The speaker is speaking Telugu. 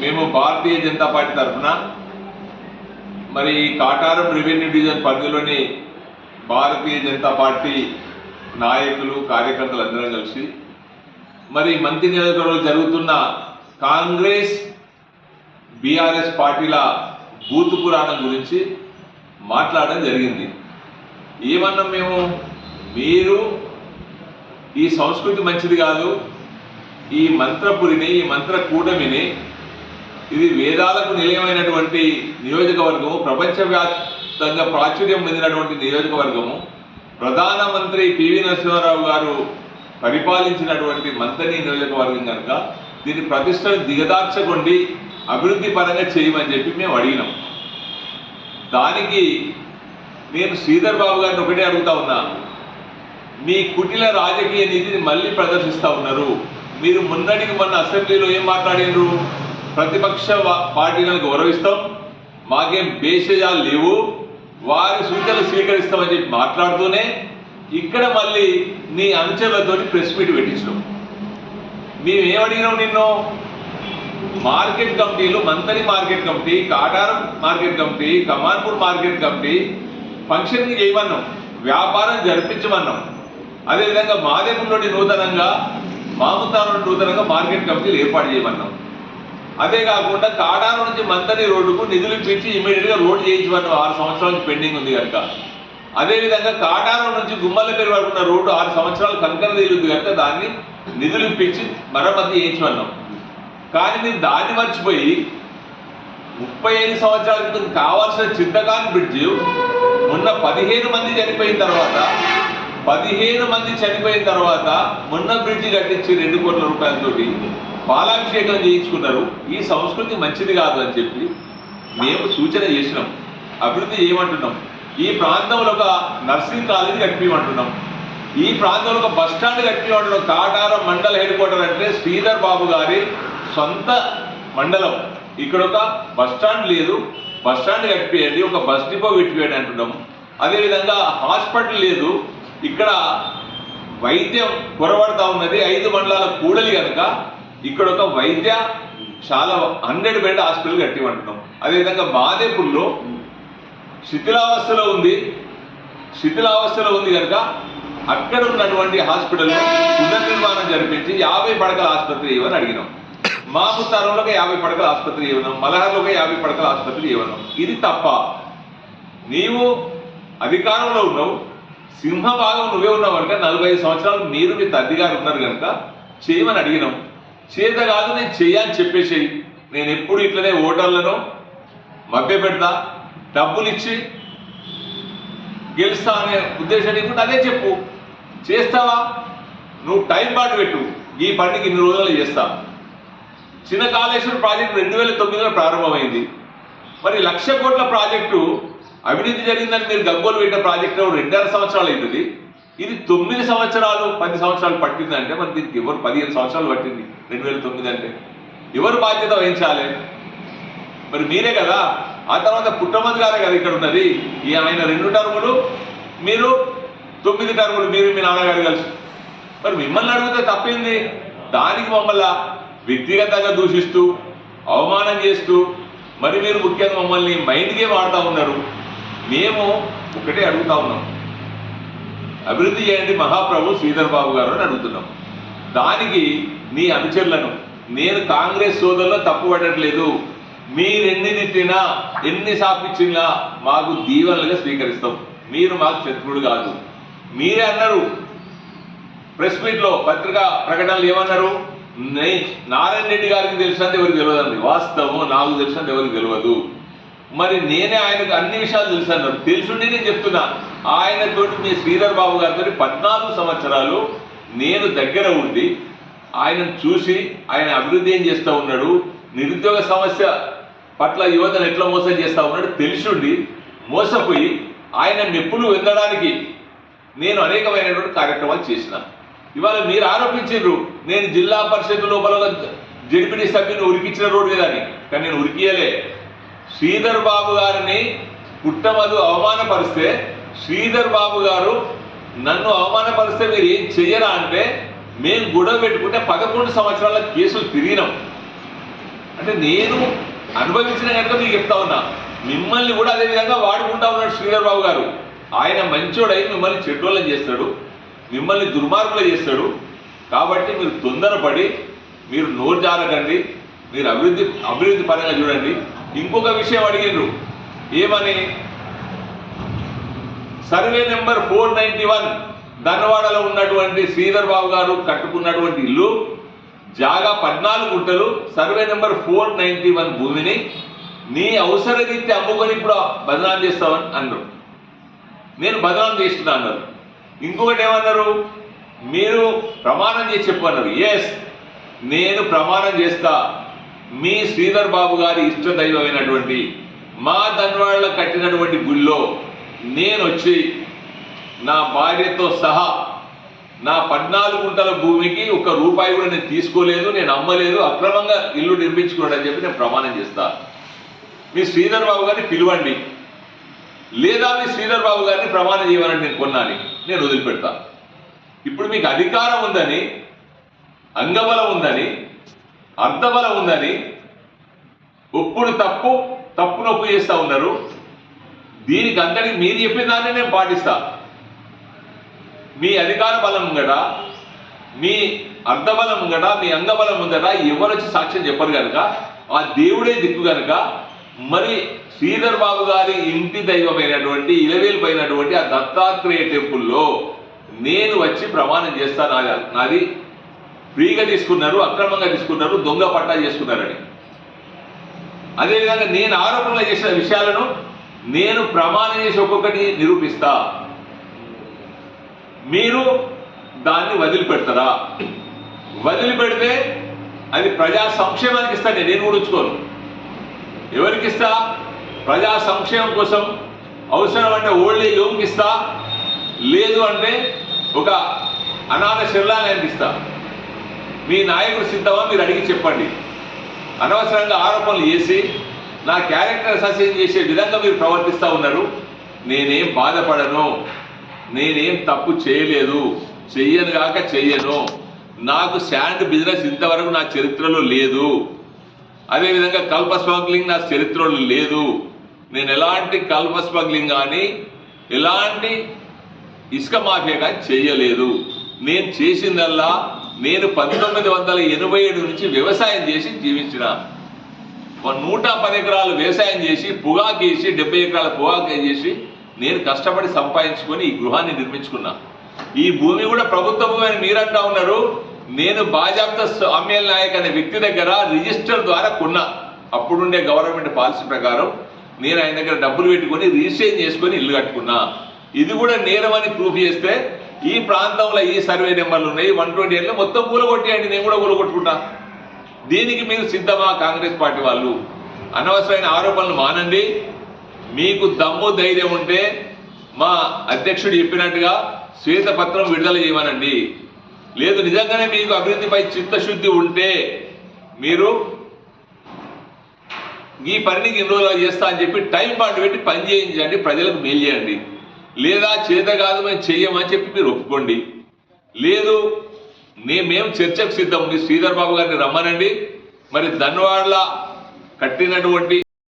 మేము భారతీయ జనతా పార్టీ తరఫున మరి ఈ కాటారం రెవెన్యూ డివిజన్ పరిధిలోని భారతీయ జనతా పార్టీ నాయకులు కార్యకర్తలు అందరం కలిసి మరి మంత్రి నియోజకవర్గంలో జరుగుతున్న కాంగ్రెస్ బీఆర్ఎస్ పార్టీల బూత్ పురాణం గురించి మాట్లాడడం జరిగింది. ఏమన్నాం మేము? మీరు ఈ సంస్కృతి మంచిది కాదు. ఈ మంత్రపురిని ఈ మంత్ర కూటమిని ఇది వేదాలకు నిలయమైనటువంటి నియోజకవర్గము ప్రపంచవ్యాప్తంగా ప్రాచుర్యం పొందినటువంటి నియోజకవర్గము. ప్రధానమంత్రి పివి నరసింహారావు గారు పరిపాలించినటువంటి మంతని నియోజకవర్గం కనుక దీని ప్రతిష్టను దిగదార్చకుండి అభివృద్ధి పరంగా చేయమని చెప్పి మేము అడిగినాం. దానికి నేను శ్రీధర్ బాబు గారిని ఒకటే అడుగుతా ఉన్నా. మీ కుటిల రాజకీయ నీతిని మళ్ళీ ప్రదర్శిస్తూ ఉన్నారు. మీరు మొన్నటికి మొన్న అసెంబ్లీలో ఏం మాట్లాడినరు? ప్రతిపక్ష పార్టీలను గౌరవిస్తాం. మాకేం భేషజాలు లేవు. వారి సూచనలు స్వీకరిస్తామని చెప్పి మాట్లాడుతూనే ఇక్కడ మళ్ళీ నీ అనుచరులతో ప్రెస్ మీట్ పెట్టించడం మేమేమడిగినాం నిన్ను? మార్కెట్ కమిటీలు Manthani market committee Kataram market committee Kamanpur market committee ఫంక్షన్కి చేయమన్నాం. వ్యాపారం జరిపించమన్నాం. అదేవిధంగా మాదేపూర్లోని నూతనంగా మాముతారం నూతనంగా మార్కెట్ కమిటీలు ఏర్పాటు చేయమన్నాం. అదే కాకుండా కాడాల నుంచి మంతని రోడ్డుకు నిధులు ఇప్పించి ఇమీడియట్గా రోడ్ ఆరు సంవత్సరాల నుంచి పెండింగ్ ఉంది కనుక. అదేవిధంగా కాటారం నుంచి గుమ్మలపేరు వరకు ఉన్న రోడ్డు ఆరు సంవత్సరాలు కంకర తీరుంది కనుక దాన్ని నిధులు ఇప్పించి మరమ్మతి చేయించమన్నాం కానీ నేను దాన్ని మర్చిపోయి ముప్పై ఐదు సంవత్సరాల క్రితం కావాల్సిన చింతకాని బ్రిడ్జ్ మొన్న పదిహేను మంది చనిపోయిన తర్వాత పదిహేను మంది చనిపోయిన తర్వాత మొన్న బ్రిడ్జ్ కట్టించి రెండు కోట్ల రూపాయలతోటి పాలాభిషేకం చేయించుకున్నారు. ఈ సంస్కృతి మంచిది కాదు అని చెప్పి మేము సూచన చేసినాం. అభివృద్ధి చేయమంటున్నాం. ఈ ప్రాంతంలో ఒక నర్సింగ్ కాలేజీ కట్టిమంటున్నాం. ఈ ప్రాంతంలో ఒక బస్ స్టాండ్ కట్టిమంటున్నాం. కాటారం మండల హెడ్ క్వార్టర్ అంటే శ్రీధర్ బాబు గారి సొంత మండలం. ఇక్కడ ఒక బస్ స్టాండ్ లేదు. బస్ స్టాండ్ కట్టిపోయండి ఒక బస్ డిపో పెట్టిపోయాడు అంటున్నాం. అదేవిధంగా హాస్పిటల్ లేదు. ఇక్కడ వైద్యం కొరబడతా ఉన్నది. ఐదు మండలాల కూడలి కనుక ఇక్కడ ఒక వైద్య చాలా హండ్రెడ్ బెడ్ హాస్పిటల్ కట్టిమంటున్నాం అదేవిధంగా బాదేపూర్లో శిథిలావస్థలో ఉంది. శిథిలావస్థలో ఉంది కనుక అక్కడ ఉన్నటువంటి హాస్పిటల్ పునర్నిర్మాణం జరిపించి యాభై పడకల ఆసుపత్రి ఇవ్వని అడిగినాం. మాముతారంలో ఒక యాభై పడకల ఆసుపత్రి ఇవ్వడం మలహర్లో ఒక యాభై పడకల ఆసుపత్రి ఇవ్వడం ఇది తప్ప నీవు అధికారంలో ఉన్నావు. సింహభాగం నువ్వే ఉన్నావు కనుక నలభై సంవత్సరాలు మీరు మీ తద్దిగారు ఉన్నారు కనుక చేయమని అడిగినాం. చేత కాదు నేను చేయని చెప్పేసేయి నేను ఎప్పుడు ఇట్లనే ఓటర్లను మభ్య పెడతా డబ్బులు ఇచ్చి గెలుస్తా అనే ఉద్దేశం నీకు అదే చెప్పు. చేస్తావా? నువ్వు టైం పాటు పెట్టు. ఈ పండుగ ఇన్ని రోజులు చేస్తా. చిన్న కాళేశ్వరం ప్రాజెక్టు రెండు వేల తొమ్మిదిలో ప్రారంభమైంది. మరి లక్ష కోట్ల ప్రాజెక్టు అవినీతి జరిగిందని మీరు గగ్గోలు పెట్టిన ప్రాజెక్టు రెండున్నర సంవత్సరాలు అవుతుంది. ఇది తొమ్మిది సంవత్సరాలు పది సంవత్సరాలు పట్టిందంటే మరి దీనికి ఎవరు పదిహేను సంవత్సరాలు పట్టింది? రెండు వేల తొమ్మిది అంటే. ఎవరు బాధ్యత వహించాలి? మరి మీరే కదా. ఆ తర్వాత పుట్టమంది గారే కదా ఇక్కడ ఉన్నది. ఈ ఆయన రెండు టర్ములు మీరు తొమ్మిది టర్ములు మీరు మీ నాన్నగారు కలిసి. మరి మిమ్మల్ని అడిగితే తప్పింది? దానికి మమ్మల్ని వ్యక్తిగతంగా దూషిస్తూ అవమానం చేస్తూ మరి మీరు ముఖ్యంగా మమ్మల్ని మైండ్ గేమ్ ఆడుతూ ఉన్నారు. మేము ఒకటే అడుగుతా ఉన్నాం. అభివృద్ధి చేయండి మహాప్రభు శ్రీధర్ బాబు గారు అని అడుగుతున్నాం. దానికి నీ అనుచరులను నేను కాంగ్రెస్ సోదరులో తప్పు పడట్లేదు. మీరెన్ని తిట్టినా ఎన్ని సాపిచ్చినా మాకు దీవెనలుగా స్వీకరిస్తాం. మీరు మాకు శత్రువుడు కాదు. మీరే అన్నారు. ప్రెస్ మీట్లో పత్రికా ప్రకటనలు ఏమన్నారు? నే- నారాయణ రెడ్డి గారికి తెలిసినంత ఎవరికి తెలియదండి వాస్తవం నాకు తెలిసినంత ఎవరికి తెలియదు మరి నేనే ఆయనకు అన్ని విషయాలు తెలుసు అన్నారు. తెలుసుండి నేను చెప్తున్నా. ఆయనతోటి మీ శ్రీధర్ బాబు గారితో పద్నాలుగు సంవత్సరాలు నేను దగ్గర ఉండి ఆయనను చూసి ఆయన అభివృద్ధి ఏం చేస్తూ ఉన్నాడు నిరుద్యోగ సమస్య పట్ల యువతను ఎట్లా మోసం చేస్తూ ఉన్నాడు తెలిసిండి మోసపోయి ఆయన మెప్పులు వెందడానికి నేను అనేకమైనటువంటి కార్యక్రమాలు చేసిన. ఇవాళ మీరు ఆరోపించారు నేను జిల్లా పరిషత్ లోపల జడిపిడి సభ్యుని ఉరికించిన రోడ్డు మీద అని. కానీ నేను ఉరికియలే శ్రీధర్ బాబు గారిని పుట్టమదు అవమానపరిస్తే శ్రీధర్ బాబు గారు నన్ను అవమానపరిస్తే మీరు ఏం చెయ్యరా అంటే మేము గొడవ పెట్టుకుంటే పదకొండు సంవత్సరాల కేసులు తిరిగినాం. అంటే నేను అనుభవించిన కనుక మీకు చెప్తా ఉన్నా మిమ్మల్ని కూడా అదే విధంగా వాడుకుంటా ఉన్నాడు శ్రీధర్ బాబు గారు. ఆయన మంచోడై మిమ్మల్ని చెడ్డోళ్ళని చేస్తాడు మిమ్మల్ని దుర్మార్గులు చేస్తాడు. కాబట్టి మీరు తొందరపడి మీరు నోరు జారకండి మీరు అభివృద్ధి అభివృద్ధి పరంగా చూడండి. ఇంకొక విషయం అడిగిండ్రు ఏమని? Survey number four ninety one ధనవాడలో ఉన్నటువంటి శ్రీధర్ బాబు గారు కట్టుకున్నటువంటి ఇల్లు జాగా పద్నాలుగు గుంటలు survey number four ninety one భూమిని నీ అవసర రీత్యా అమ్ముకొని ఇప్పుడు బదనాం చేస్తావని అన్నారు. నేను బదనాం చేస్తున్నా అన్నారు. ఇంకొకటి ఏమన్నారు? మీరు ప్రమాణం చేసి చెప్పు అన్నారు. ఎస్ నేను ప్రమాణం చేస్తా. మీ శ్రీధర్ బాబు గారి ఇష్ట దైవమైనటువంటి మా ధన్వాళ్ళ కట్టినటువంటి గుళ్ళో నేను వచ్చి నా భార్యతో సహా నా పద్నాలుగు గుంటల భూమికి ఒక రూపాయి కూడా నేను తీసుకోలేదు నేను అమ్మలేదు అక్రమంగా ఇల్లు నిర్మించుకున్నాడు అని చెప్పి నేను ప్రమాణం చేస్తా. మీ శ్రీధర్ బాబు గారిని పిలవండి. లేదా మీ శ్రీధర్ బాబు గారిని ప్రమాణం చేయమని నేను కొన్నాని నేను వదిలిపెడతా. ఇప్పుడు మీకు అధికారం ఉందని అంగబలం ఉందని అర్ధబలం ఉందని ఒప్పుడు తప్పు తప్పు నొప్పు చేస్తా ఉన్నారు. దీనికి అందరికి మీరు చెప్పిన దాన్ని నేను పాటిస్తా. మీ అధికార బలం ఉందట మీ అర్ధబలం ఉందట మీ అంగబలం ఉందట ఎవరు వచ్చి సాక్ష్యం చెప్పరు కనుక ఆ దేవుడే దిక్కు కనుక మరి శ్రీధర్ బాబు గారి ఇంటి దైవమైనటువంటి ఇలవేలు పైనటువంటి ఆ దత్తాత్రేయ టెంపుల్లో నేను వచ్చి ప్రమాణం చేస్తాను నాది నాది. ఫ్రీగా తీసుకున్నారు అక్రమంగా తీసుకున్నారు దొంగ పట్టా చేసుకున్నారని. అదేవిధంగా నేను ఆరోపణలు చేసిన విషయాలను నేను ప్రమాణం చేసి ఒక్కొక్కటి నిరూపిస్తా. మీరు దాన్ని వదిలిపెడతారా? వదిలిపెడితే అది ప్రజా సంక్షేమానికి ఇస్తా నేను నేను కూడా ఉంచుకోను. ఎవరికి ఇస్తా? ప్రజా సంక్షేమం కోసం అవసరం అంటే ఓల్డ్ ఏజ్ హోమ్కి ఇస్తా. లేదు అంటే ఒక అనాథ శరీరాన్ని ఇస్తా. మీ నాయకుడు సిద్ధమా? మీరు అడిగి చెప్పండి. అనవసరంగా ఆరోపణలు చేసి నా క్యారెక్టర్ అసోసియేషన్ చేసే విధంగా మీరు ప్రవర్తిస్తూ ఉన్నారు. నేనేం బాధపడను. నేనేం తప్పు చేయలేదు. చెయ్యను కాక చెయ్యను. నాకు శాండ్ బిజినెస్ ఇంతవరకు నా చరిత్రలో లేదు. అదేవిధంగా కల్ప స్మగ్లింగ్ నా చరిత్రలో లేదు. నేను ఎలాంటి కల్ప స్మగ్లింగ్ కానీ ఎలాంటి ఇసుక మాఫియా కానీ చేయలేదు నేను చేసిందల్లా నేను పంతొమ్మిది వందల ఎనభై ఏడు నుంచి వ్యవసాయం చేసి జీవించిన నూట పది ఎకరాలు వ్యవసాయం చేసి పొగాకు వేసి డెబ్బై ఎకరాల పొగాకు చేసి నేను కష్టపడి సంపాదించుకొని ఈ గృహాన్ని నిర్మించుకున్నా. ఈ భూమి కూడా ప్రభుత్వ అని మీరంటా ఉన్నారు. నేను బాజాప్తా స్వామ్యల్ నాయక్ అనే వ్యక్తి దగ్గర రిజిస్టర్ ద్వారా కొన్నా. అప్పుడుండే గవర్నమెంట్ పాలసీ ప్రకారం నేను ఆయన దగ్గర డబ్బులు పెట్టుకొని రిజిస్ట్రేషన్ చేసుకొని ఇల్లు కట్టుకున్నా. ఇది కూడా నేరం అని ప్రూఫ్ చేస్తే ఈ ప్రాంతంలో ఈ సర్వే నెంబర్లు ఉన్నాయి. వన్ ట్వంటీ ఎయిట్లో మొత్తం కూలగొట్టేయండి. నేను కూడా కూలగొట్టుకుంటా. దీనికి మీరు సిద్ధమా కాంగ్రెస్ పార్టీ వాళ్ళు? అనవసరమైన ఆరోపణలు మానండి. మీకు దమ్ము ధైర్యం ఉంటే మా అధ్యక్షుడు చెప్పినట్టుగా శ్వేతపత్రం విడుదల చేయమనండి. లేదు నిజంగానే మీకు అభివృద్ధిపై చిత్తశుద్ధి ఉంటే మీరు ఈ పనిని ఇన్ని రోజులు చేస్తా అని చెప్పి టైం పాటు పెట్టి పని చేయించండి ప్రజలకు మేలు చేయండి. లేదా చేత కాదు మేము చెయ్యమని చెప్పి మీరు ఒప్పుకోండి. లేదు నే మేము చర్చకు సిద్ధం. మీ శ్రీధర్ బాబు గారిని రమ్మనండి. మరి ధన్వాడ్ల కట్టినటువంటి